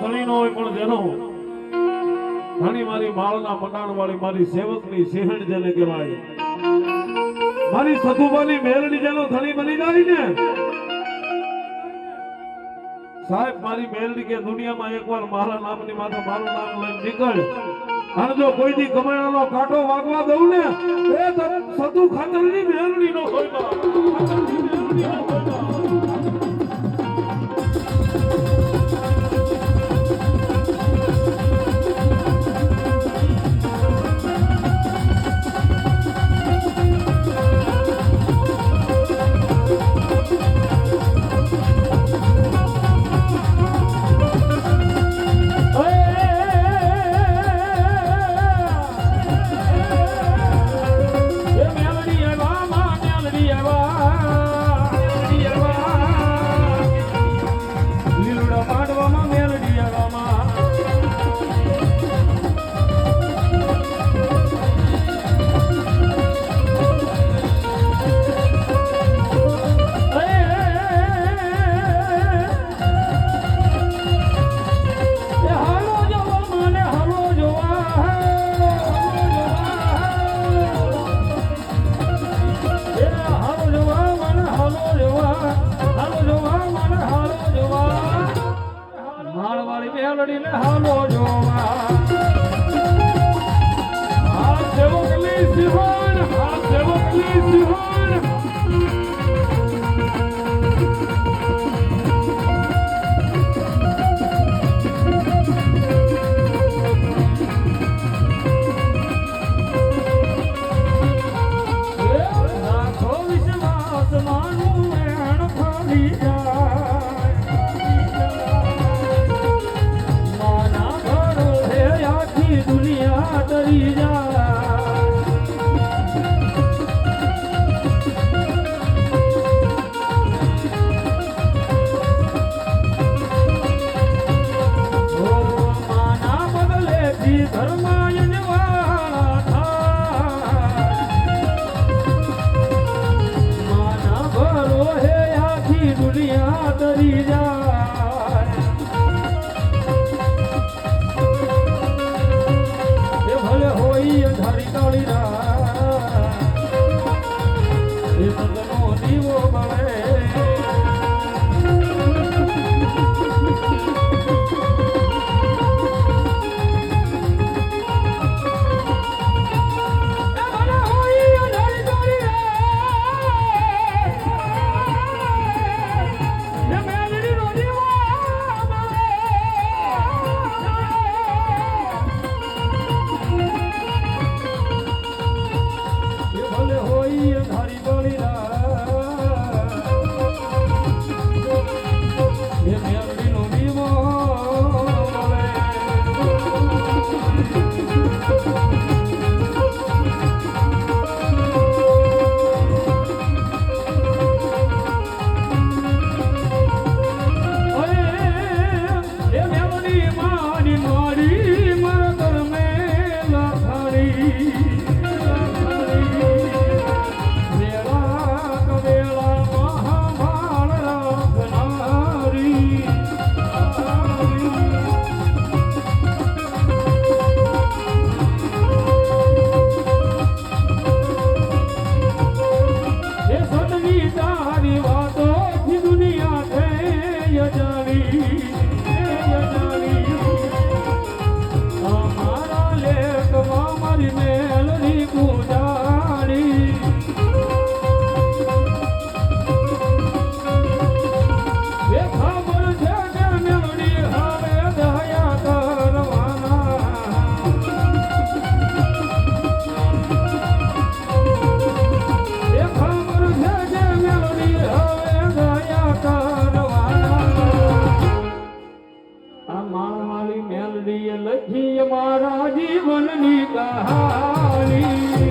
ધણી નો હોય પણ જેનો ધણી મારી માળના મંડાણ વાળી મારી સેવકની સિંહણ જેને કહેવાય. મારી સધુબાની મેલડી જેનો ધણી બની જાય ને. સાહેબ, મારી મેલડી કે દુનિયામાં એકવાર મારા નામની માથે મારું નામ લઈને નીકળ. અને જો કોઈ દી કમાણાનો કાંટો વાગવા દઉં ને, એ સધુ ખાતરની મેલડી નો હોય માળવાળી મેલડી હાલો જોવા. દુનિયા ડરી જા મારા જીવનની કહાની.